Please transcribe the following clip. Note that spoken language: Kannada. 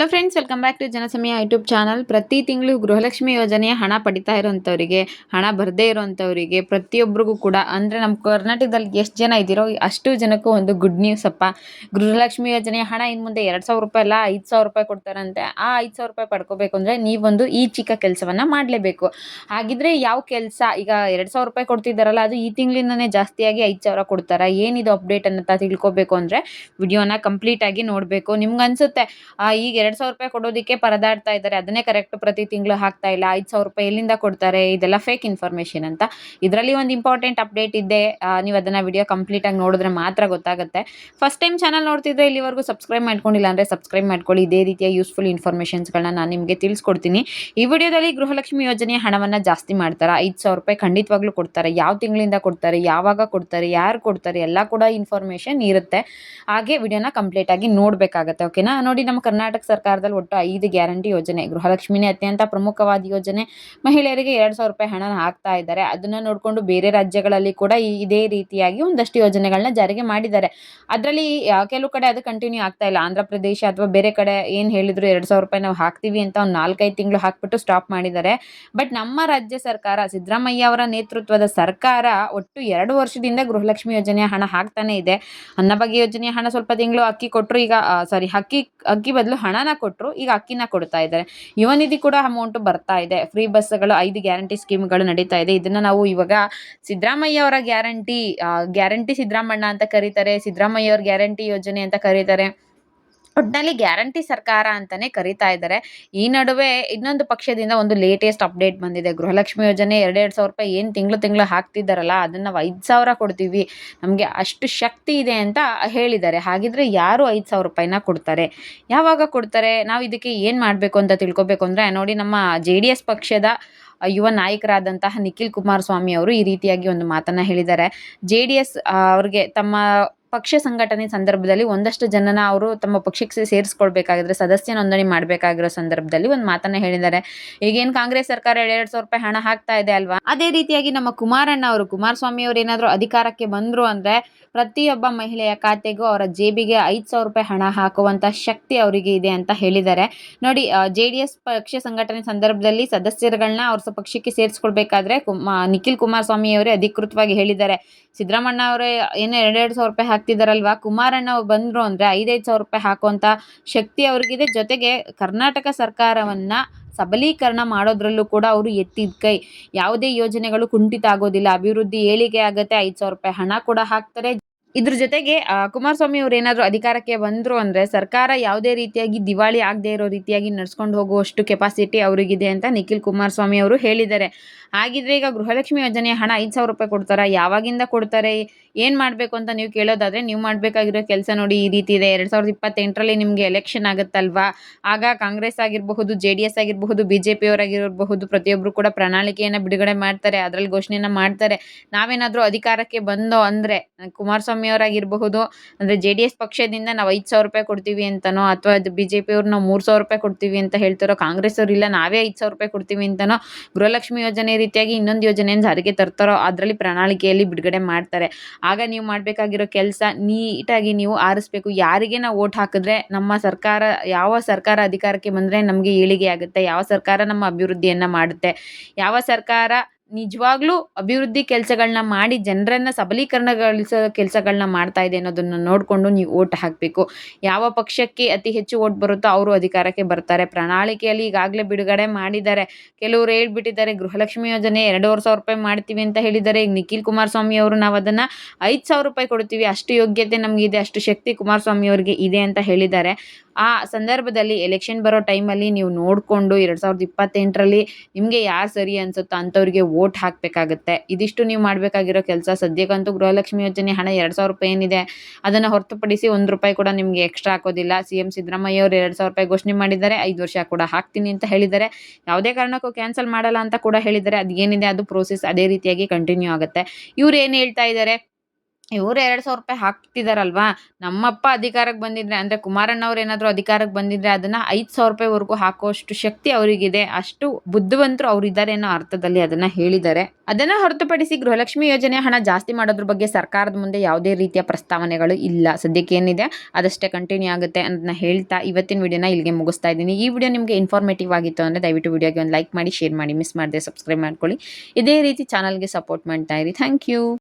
Hello friends welcome back to Janasamaya YouTube channel ಪ್ರತಿ ತಿಂಗಳು ಗೃಹಲಕ್ಷ್ಮಿ ಯೋಜನೆಯ ಹಣ ಪಡಿತಾ ಇರುವಂಥವರಿಗೆ ಹಣ ಬರದೇ ಇರೋವಂಥವರಿಗೆ ಪ್ರತಿಯೊಬ್ಬರಿಗೂ ಕೂಡ, ಅಂದರೆ ನಮ್ಮ ಕರ್ನಾಟಕದಲ್ಲಿ ಎಷ್ಟು ಜನ ಇದ್ದೀರೋ ಅಷ್ಟು ಜನಕ್ಕೂ ಒಂದು ಗುಡ್ ನ್ಯೂಸ್ ಅಪ್ಪ. ಗೃಹಲಕ್ಷ್ಮಿ ಯೋಜನೆಯ ಹಣ ಇನ್ನು ಮುಂದೆ ಎರಡು ಸಾವಿರ ರೂಪಾಯಿ ಅಲ್ಲ, ಐದು ಸಾವಿರ ರೂಪಾಯಿ ಕೊಡ್ತಾರಂತೆ. ಆ ಐದು ಸಾವಿರ ರೂಪಾಯಿ ಪಡ್ಕೋಬೇಕು ಅಂದರೆ ನೀವೊಂದು ಈ ಚಿಕ್ಕ ಕೆಲಸವನ್ನು ಮಾಡಲೇಬೇಕು. ಹಾಗಿದ್ರೆ ಯಾವ ಕೆಲಸ? ಈಗ ಎರಡು ಸಾವಿರ ರೂಪಾಯಿ ಕೊಡ್ತಿದ್ದಾರಲ್ಲ, ಅದು ಈ ತಿಂಗಳಿಂದನೇ ಜಾಸ್ತಿಯಾಗಿ ಐದು ಸಾವಿರ ಕೊಡ್ತಾರಾ? ಏನಿದು ಅಪ್ಡೇಟ್ ಅಂತ ತಿಳ್ಕೊಬೇಕು ಅಂದರೆ ವಿಡಿಯೋನ ಕಂಪ್ಲೀಟಾಗಿ ನೋಡಬೇಕು. ನಿಮ್ಗೆ ಅನಿಸುತ್ತೆ ಈಗ ಸಾವಿರ ರೂಪಾಯಿ ಕೊಡೋದಕ್ಕೆ ಪರದಾಡ್ತಾ ಇದ್ದಾರೆ. ಅದನ್ನೇ ಕರೆಕ್ಟ್ ಪ್ರತಿ ತಿಂಗಳು ಹಾಕ್ತಾ ಇಲ್ಲ. ಐದು ಸಾವಿರ ರೂಪಾಯಿ ಎಲ್ಲಿಂದ ಕೊಡ್ತಾರೆ? ಇದೆಲ್ಲ ಫೇಕ್ ಇನ್ಫಾರ್ಮೇಷನ್ ಅಂತ. ಇದರಲ್ಲಿ ಒಂದು ಇಂಪಾರ್ಟೆಂಟ್ ಅಪ್ಡೇಟ್ ಇದೆ. ನೀವು ಅದನ್ನು ವಿಡಿಯೋ ಕಂಪ್ಲೀಟಾಗಿ ನೋಡಿದ್ರೆ ಮಾತ್ರ ಗೊತ್ತಾಗುತ್ತೆ. ಫಸ್ಟ್ ಟೈಮ್ ಚಾನಲ್ ನೋಡ್ತಿದ್ರೆ ಇಲ್ಲಿವರೆಗೂ ಸಬ್ಸ್ಕ್ರೈಬ್ ಮಾಡ್ಕೊಂಡಿಲ್ಲ ಅಂದರೆ ಸಬ್ಸ್ಕ್ರೈಬ್ ಮಾಡ್ಕೊಳ್ಳಿ. ಇದೇ ರೀತಿಯ ಯೂಸ್ಫುಲ್ ಇನ್ಫಾರ್ಮೇಷನ್ಸ್ಗಳನ್ನ ನಾನು ನಿಮಗೆ ತಿಳಿಸ್ಕೊಡ್ತೀನಿ. ಈ ವಿಡಿಯೋದಲ್ಲಿ ಗೃಹಲಕ್ಷ್ಮಿ ಯೋಜನೆಯ ಹಣವನ್ನು ಜಾಸ್ತಿ ಮಾಡ್ತಾರೆ? ಐದು ಸಾವಿರ ರೂಪಾಯಿ ಖಂಡಿತವಾಗ್ಲೂ ಕೊಡ್ತಾರೆ. ಯಾವ ತಿಂಗಳಿಂದ ಕೊಡ್ತಾರೆ? ಯಾವಾಗ ಕೊಡ್ತಾರೆ? ಯಾರು ಕೊಡ್ತಾರೆ? ಎಲ್ಲ ಕೂಡ ಇನ್ಫಾರ್ಮೇಷನ್ ಇರುತ್ತೆ. ಹಾಗೆ ವಿಡಿಯೋನ ಕಂಪ್ಲೀಟಾಗಿ ನೋಡಬೇಕಾಗತ್ತೆ ಓಕೆನಾ ನೋಡಿ ನಮ್ಮ ಕರ್ನಾಟಕ ಸರ್ಕಾರದಲ್ಲಿ ಒಟ್ಟು ಐದು ಗ್ಯಾರಂಟಿ ಯೋಜನೆ, ಗೃಹಲಕ್ಷ್ಮಿನೇ ಅತ್ಯಂತ ಪ್ರಮುಖವಾದ ಯೋಜನೆ. ಮಹಿಳೆಯರಿಗೆ ಎರಡು ಸಾವಿರ ರೂಪಾಯಿ ಹಣ ಹಾಕ್ತಾ ಇದ್ದಾರೆ. ಅದನ್ನ ನೋಡಿಕೊಂಡು ಬೇರೆ ರಾಜ್ಯಗಳಲ್ಲಿ ಕೂಡ ಇದೇ ರೀತಿಯಾಗಿ ಒಂದಷ್ಟು ಯೋಜನೆಗಳನ್ನ ಜಾರಿಗೆ ಮಾಡಿದ್ದಾರೆ. ಅದರಲ್ಲಿ ಕೆಲವು ಕಡೆ ಅದು ಕಂಟಿನ್ಯೂ ಆಗ್ತಾ ಇಲ್ಲ. ಆಂಧ್ರ ಪ್ರದೇಶ ಅಥವಾ ಬೇರೆ ಕಡೆ ಏನು ಹೇಳಿದ್ರು ಎರಡು ಸಾವಿರ ರೂಪಾಯಿ ನಾವು ಹಾಕ್ತೀವಿ ಅಂತ ಒಂದು ನಾಲ್ಕೈದು ತಿಂಗಳು ಹಾಕ್ಬಿಟ್ಟು ಸ್ಟಾಪ್ ಮಾಡಿದ್ದಾರೆ. ಬಟ್ ನಮ್ಮ ರಾಜ್ಯ ಸರ್ಕಾರ, ಸಿದ್ದರಾಮಯ್ಯ ಅವರ ನೇತೃತ್ವದ ಸರ್ಕಾರ ಒಟ್ಟು ಎರಡು ವರ್ಷದಿಂದ ಗೃಹಲಕ್ಷ್ಮಿ ಯೋಜನೆಯ ಹಣ ಹಾಕ್ತಾನೆ ಇದೆ. ಅನ್ನಭಾಗ್ಯ ಯೋಜನೆಯ ಹಣ ಸ್ವಲ್ಪ ತಿಂಗಳು ಅಕ್ಕಿ ಕೊಟ್ಟರು ಈಗ ಸಾರಿ ಅಕ್ಕಿ ಅಕ್ಕಿ ಬದಲು ಹಣನ ಕೊಟ್ಟರು ಈಗ ಅಕ್ಕಿನ ಕೊಡ್ತಾ ಇದ್ದಾರೆ. ಯುವ ನಿಧಿ ಕೂಡ ಅಮೌಂಟ್ ಬರ್ತಾ ಇದೆ. ಫ್ರೀ ಬಸ್ಗಳು ಐದು ಗ್ಯಾರಂಟಿ ಸ್ಕೀಮ್ಗಳು ನಡೀತಾ ಇದೆ. ಇದನ್ನ ನಾವು ಇವಾಗ ಸಿದ್ದರಾಮಯ್ಯ ಅವರ ಗ್ಯಾರಂಟಿ ಗ್ಯಾರಂಟಿ ಸಿದ್ದರಾಮಣ್ಣ ಅಂತ ಕರೀತಾರೆ. ಸಿದ್ದರಾಮಯ್ಯ ಅವ್ರ ಗ್ಯಾರಂಟಿ ಯೋಜನೆ ಅಂತ ಕರೀತಾರೆ. ಒಟ್ಟಿನಲ್ಲಿ ಗ್ಯಾರಂಟಿ ಸರ್ಕಾರ ಅಂತಾನೆ ಕರಿತಾ ಇದ್ದಾರೆ. ಈ ನಡುವೆ ಇನ್ನೊಂದು ಪಕ್ಷದಿಂದ ಒಂದು ಲೇಟೆಸ್ಟ್ ಅಪ್ಡೇಟ್ ಬಂದಿದೆ. ಗೃಹಲಕ್ಷ್ಮಿ ಯೋಜನೆ ಎರಡೆರಡು ಸಾವಿರ ರೂಪಾಯಿ ಏನು ತಿಂಗಳು ತಿಂಗಳು ಹಾಕ್ತಿದ್ದಾರಲ್ಲ, ಅದನ್ನ ನಾವು ಐದು ಸಾವಿರ ಕೊಡ್ತೀವಿ. ನಮಗೆ ಅಷ್ಟು ಶಕ್ತಿ ಇದೆ ಅಂತ ಹೇಳಿದ್ದಾರೆ. ಹಾಗಿದ್ರೆ ಯಾರು ಐದು ಸಾವಿರ ರೂಪಾಯಿನ ಕೊಡ್ತಾರೆ? ಯಾವಾಗ ಕೊಡ್ತಾರೆ? ನಾವು ಇದಕ್ಕೆ ಏನು ಮಾಡಬೇಕು ಅಂತ ತಿಳ್ಕೊಬೇಕು ಅಂದರೆ, ನೋಡಿ ನಮ್ಮ ಜೆ ಡಿ ಎಸ್ ಪಕ್ಷದ ಯುವ ನಾಯಕರಾದಂತಹ ನಿಖಿಲ್ ಕುಮಾರಸ್ವಾಮಿ ಅವರು ಈ ರೀತಿಯಾಗಿ ಒಂದು ಮಾತನ್ನು ಹೇಳಿದ್ದಾರೆ. ಜೆ ಡಿ ಎಸ್ ಅವ್ರಿಗೆ ತಮ್ಮ ಪಕ್ಷ ಸಂಘಟನೆ ಸಂದರ್ಭದಲ್ಲಿ ಒಂದಷ್ಟು ಜನನ ಅವರು ತಮ್ಮ ಪಕ್ಷಕ್ಕೆ ಸೇರಿಸ್ಕೊಳ್ಬೇಕಾಗಿದ್ರೆ ಸದಸ್ಯ ನೋಂದಣಿ ಮಾಡಬೇಕಾಗಿರೋ ಸಂದರ್ಭದಲ್ಲಿ ಒಂದು ಮಾತನ್ನ ಹೇಳಿದ್ದಾರೆ. ಈಗೇನು ಕಾಂಗ್ರೆಸ್ ಸರ್ಕಾರ ಎರಡೆರಡು ಸಾವಿರ ರೂಪಾಯಿ ಹಣ ಹಾಕ್ತಾ ಇದೆ ಅಲ್ವಾ? ಅದೇ ರೀತಿಯಾಗಿ ನಮ್ಮ ಕುಮಾರಣ್ಣ ಅವರು, ಕುಮಾರಸ್ವಾಮಿ ಅವರು ಏನಾದರೂ ಅಧಿಕಾರಕ್ಕೆ ಬಂದರು ಅಂದರೆ ಪ್ರತಿಯೊಬ್ಬ ಮಹಿಳೆಯ ಖಾತೆಗೂ ಅವರ ಜೇಬಿಗೆ ಐದು ಸಾವಿರ ರೂಪಾಯಿ ಹಣ ಹಾಕುವಂಥ ಶಕ್ತಿ ಅವರಿಗೆ ಇದೆ ಅಂತ ಹೇಳಿದ್ದಾರೆ. ನೋಡಿ ಜೆ ಡಿ ಎಸ್ ಪಕ್ಷ ಸಂಘಟನೆ ಸಂದರ್ಭದಲ್ಲಿ ಸದಸ್ಯರುಗಳನ್ನ ಅವ್ರ ಪಕ್ಷಕ್ಕೆ ಸೇರಿಸ್ಕೊಳ್ಬೇಕಾದ್ರೆ ನಿಖಿಲ್ ಕುಮಾರಸ್ವಾಮಿ ಅವರೇ ಅಧಿಕೃತವಾಗಿ ಹೇಳಿದ್ದಾರೆ. ಸಿದ್ದರಾಮಣ್ಣ ಅವರೇ ಏನು ಎರಡೆರಡು ಸಾವಿರ ರೂಪಾಯಿ ಹಾಕ್ತಿದಾರಲ್ವಾ? ಕುಮಾರಣ್ಣ ಬಂದರು ಅಂದರೆ ಐದೈದು ಸಾವಿರ ರೂಪಾಯಿ ಹಾಕುವಂಥ ಶಕ್ತಿ ಅವ್ರಿಗಿದೆ. ಜೊತೆಗೆ ಕರ್ನಾಟಕ ಸರ್ಕಾರವನ್ನು ಸಬಲೀಕರಣ ಮಾಡೋದ್ರಲ್ಲೂ ಕೂಡ ಅವರು ಎತ್ತಿದ ಕೈ. ಯಾವುದೇ ಯೋಜನೆಗಳು ಕುಂಠಿತ ಆಗೋದಿಲ್ಲ. ಅಭಿವೃದ್ಧಿ ಏಳಿಗೆ ಆಗುತ್ತೆ. ಐದು ಸಾವಿರ ರೂಪಾಯಿ ಹಣ ಕೂಡ ಹಾಕ್ತಾರೆ. ಇದ್ರ ಜೊತೆಗೆ ಕುಮಾರಸ್ವಾಮಿ ಅವ್ರು ಏನಾದರೂ ಅಧಿಕಾರಕ್ಕೆ ಬಂದರು ಅಂದರೆ ಸರ್ಕಾರ ಯಾವುದೇ ರೀತಿಯಾಗಿ ದಿವಾಳಿ ಆಗದೆ ಇರೋ ರೀತಿಯಾಗಿ ನಡ್ಸ್ಕೊಂಡು ಹೋಗುವಷ್ಟು ಕೆಪಾಸಿಟಿ ಅವರಿಗಿದೆ ಅಂತ ನಿಖಿಲ್ ಕುಮಾರಸ್ವಾಮಿ ಅವರು ಹೇಳಿದ್ದಾರೆ. ಹಾಗಿದ್ರೆ ಈಗ ಗೃಹಲಕ್ಷ್ಮಿ ಯೋಜನೆಯ ಹಣ ಐದು ಸಾವಿರ ರೂಪಾಯಿ ಕೊಡ್ತಾರಾ? ಯಾವಾಗಿಂದ ಕೊಡ್ತಾರೆ? ಏನು ಮಾಡಬೇಕು ಅಂತ ನೀವು ಕೇಳೋದಾದರೆ ನೀವು ಮಾಡಬೇಕಾಗಿರೋ ಕೆಲಸ ನೋಡಿ ಈ ರೀತಿ ಇದೆ. ಎರಡು ಸಾವಿರದ ಇಪ್ಪತ್ತೆಂಟರಲ್ಲಿ ನಿಮಗೆ ಎಲೆಕ್ಷನ್ ಆಗುತ್ತಲ್ವಾ? ಆಗ ಕಾಂಗ್ರೆಸ್ ಆಗಿರಬಹುದು, ಜೆ ಡಿ ಎಸ್ ಆಗಿರಬಹುದು, ಬಿ ಜೆ ಪಿಯವರಾಗಿರಬಹುದು ಪ್ರತಿಯೊಬ್ಬರು ಕೂಡ ಪ್ರಣಾಳಿಕೆಯನ್ನು ಬಿಡುಗಡೆ ಮಾಡ್ತಾರೆ, ಅದರಲ್ಲಿ ಘೋಷಣೆಯನ್ನು ಮಾಡ್ತಾರೆ. ನಾವೇನಾದರೂ ಅಧಿಕಾರಕ್ಕೆ ಬಂದೋ ಅಂದರೆ, ಕುಮಾರಸ್ವಾಮಿ ಅವರಾಗಿರಬಹುದು ಅಂದರೆ ಜೆ ಡಿ ಎಸ್ ಪಕ್ಷದಿಂದ ನಾವು ಐದು ಸಾವಿರ ರೂಪಾಯಿ ಕೊಡ್ತೀವಿ ಅಂತನೋ, ಅಥವಾ ಅದು ಬಿ ಜೆ ಪಿಯವ್ರು ನಾವು ಮೂರು ಸಾವಿರ ರೂಪಾಯಿ ಕೊಡ್ತೀವಿ ಅಂತ ಹೇಳ್ತಾರೋ ಕಾಂಗ್ರೆಸ್ ಅವರು ಇಲ್ಲ, ನಾವೇ ಐದು ಸಾವಿರ ರೂಪಾಯಿ ಕೊಡ್ತೀವಿ ಅಂತನೋ, ಗೃಹಲಕ್ಷ್ಮಿ ಯೋಜನೆ ರೀತಿಯಾಗಿ ಇನ್ನೊಂದು ಯೋಜನೆಯನ್ನು ಜಾರಿಗೆ ತರ್ತಾರೋ, ಅದರಲ್ಲಿ ಪ್ರಣಾಳಿಕೆಯಲ್ಲಿ ಬಿಡುಗಡೆ ಮಾಡ್ತಾರೆ. ಆಗ ನೀವು ಮಾಡಬೇಕಾಗಿರೋ ಕೆಲಸ ನೀಟಾಗಿ ನೀವು ಆರಿಸ್ಬೇಕು. ಯಾರಿಗೆ ನಾವು ಓಟ್ ಹಾಕಿದ್ರೆ ನಮ್ಮ ಸರ್ಕಾರ, ಯಾವ ಸರ್ಕಾರ ಅಧಿಕಾರಕ್ಕೆ ಬಂದರೆ ನಮಗೆ ಏಳಿಗೆ ಆಗುತ್ತೆ, ಯಾವ ಸರ್ಕಾರ ನಮ್ಮ ಅಭಿವೃದ್ಧಿಯನ್ನು ಮಾಡುತ್ತೆ, ಯಾವ ಸರ್ಕಾರ ನಿಜವಾಗ್ಲೂ ಅಭಿವೃದ್ಧಿ ಕೆಲಸಗಳನ್ನ ಮಾಡಿ ಜನರನ್ನು ಸಬಲೀಕರಣಗೊಳಿಸೋ ಕೆಲಸಗಳನ್ನ ಮಾಡ್ತಾ ಇದೆ ಅನ್ನೋದನ್ನು ನೋಡಿಕೊಂಡು ನೀವು ಓಟ್ ಹಾಕಬೇಕು. ಯಾವ ಪಕ್ಷಕ್ಕೆ ಅತಿ ಹೆಚ್ಚು ಓಟ್ ಬರುತ್ತೋ ಅವರು ಅಧಿಕಾರಕ್ಕೆ ಬರ್ತಾರೆ. ಪ್ರಣಾಳಿಕೆಯಲ್ಲಿ ಈಗಾಗಲೇ ಬಿಡುಗಡೆ ಮಾಡಿದ್ದಾರೆ. ಕೆಲವರು ಹೇಳ್ಬಿಟ್ಟಿದ್ದಾರೆ, ಗೃಹಲಕ್ಷ್ಮಿ ಯೋಜನೆ ಎರಡೂವರೆ ಸಾವಿರ ರೂಪಾಯಿ ಮಾಡ್ತೀವಿ ಅಂತ ಹೇಳಿದ್ದಾರೆ. ಈಗ ನಿಖಿಲ್ ಕುಮಾರಸ್ವಾಮಿ ಅವರು ನಾವು ಅದನ್ನು ಐದು ಸಾವಿರ ರೂಪಾಯಿ ಕೊಡ್ತೀವಿ. ಅಷ್ಟು ಯೋಗ್ಯತೆ ನಮಗಿದೆ ಅಷ್ಟು ಶಕ್ತಿ ಕುಮಾರಸ್ವಾಮಿ ಅವರಿಗೆ ಇದೆ ಅಂತ ಹೇಳಿದ್ದಾರೆ. ಆ ಸಂದರ್ಭದಲ್ಲಿ ಎಲೆಕ್ಷನ್ ಬರೋ ಟೈಮಲ್ಲಿ ನೀವು ನೋಡಿಕೊಂಡು ಎರಡು ಸಾವಿರದ ಇಪ್ಪತ್ತೆಂಟರಲ್ಲಿ ನಿಮಗೆ ಯಾರು ಸರಿ ಅನಿಸುತ್ತೋ ಅಂಥವ್ರಿಗೆ ವೋಟ್ ಹಾಕಬೇಕಾಗುತ್ತೆ. ಇದಿಷ್ಟು ನೀವು ಮಾಡಬೇಕಾಗಿರೋ ಕೆಲಸ, ಸದ್ಯಕ್ಕಂತೂ ಗೃಹಲಕ್ಷ್ಮಿ ಯೋಜನೆ ಹಣ ಎರಡು ಸಾವಿರ ರೂಪಾಯಿ ಏನಿದೆ, ಅದನ್ನು ಹೊರತುಪಡಿಸಿ ಒಂದು ರೂಪಾಯಿ ಕೂಡ ನಿಮಗೆ ಎಕ್ಸ್ಟ್ರಾ ಹಾಕೋದಿಲ್ಲ. ಸಿ ಎಂ ಸಿದ್ದರಾಮಯ್ಯ ಅವರು ಎರಡು ಸಾವಿರ ರೂಪಾಯಿ ಘೋಷಣೆ ಮಾಡಿದ್ದಾರೆ, ಐದು ವರ್ಷ ಕೂಡ ಹಾಕ್ತೀನಿ ಅಂತ ಹೇಳಿದ್ದಾರೆ. ಯಾವುದೇ ಕಾರಣಕ್ಕೂ ಕ್ಯಾನ್ಸಲ್ ಮಾಡಲ್ಲ ಅಂತ ಕೂಡ ಹೇಳಿದ್ದಾರೆ. ಅದು ಏನಿದೆ, ಅದು ಪ್ರೋಸೆಸ್ ಅದೇ ರೀತಿಯಾಗಿ ಕಂಟಿನ್ಯೂ ಆಗುತ್ತೆ. ಇವ್ರು ಏನು ಹೇಳ್ತಾ ಇದ್ದಾರೆ? ಇವ್ರು ಎರಡು ಸಾವಿರ ರೂಪಾಯಿ ಹಾಕ್ತಿದಾರಲ್ವಾ? ನಮ್ಮಪ್ಪ ಅಧಿಕಾರಕ್ಕೆ ಬಂದಿದ್ರೆ, ಅಂದರೆ ಕುಮಾರಣ್ಣವ್ರು ಏನಾದರೂ ಅಧಿಕಾರಕ್ಕೆ ಬಂದಿದ್ರೆ ಅದನ್ನು ಐದು ಸಾವಿರ ರೂಪಾಯಿವರೆಗೂ ಹಾಕುವಷ್ಟು ಶಕ್ತಿ ಅವರಿಗಿದೆ. ಅಷ್ಟು ಬುದ್ಧಿವಂತರು ಅವರಿದ್ದಾರೆ ಅನ್ನೋ ಅರ್ಥದಲ್ಲಿ ಅದನ್ನು ಹೇಳಿದ್ದಾರೆ. ಅದನ್ನು ಹೊರತುಪಡಿಸಿ ಗೃಹಲಕ್ಷ್ಮಿ ಯೋಜನೆ ಹಣ ಜಾಸ್ತಿ ಮಾಡೋದ್ರ ಬಗ್ಗೆ ಸರ್ಕಾರದ ಮುಂದೆ ಯಾವುದೇ ರೀತಿಯ ಪ್ರಸ್ತಾವನೆಗಳು ಇಲ್ಲ. ಸದ್ಯಕ್ಕೆ ಏನಿದೆ? ಅದಷ್ಟೇ ಕಂಟಿನ್ಯೂ ಆಗುತ್ತೆ ಅಂತ ಹೇಳ್ತಾ ಇವತ್ತಿನ ವಿಡಿಯೋನ ಇಲ್ಲಿಗೆ ಮುಗಿಸ್ತಾ ಇದ್ದೀನಿ. ಈ ವಿಡಿಯೋ ನಿಮಗೆ ಇನ್ಫಾರ್ಮೇಟಿವ್ ಆಗಿತ್ತು ಅಂದರೆ ದಯವಿಟ್ಟು ವಿಡಿಯೋಗೆ ಒಂದು ಲೈಕ್ ಮಾಡಿ ಶೇರ್ ಮಾಡಿ ಮಿಸ್ ಮಾಡದೆ ಸಬ್ಸ್ಕ್ರೈಬ್ ಮಾಡ್ಕೊಳ್ಳಿ. ಇದೇ ರೀತಿ ಚಾನಲ್ಗೆ ಸಪೋರ್ಟ್ ಮಾಡ್ತಾ ಇರಿ. Thank you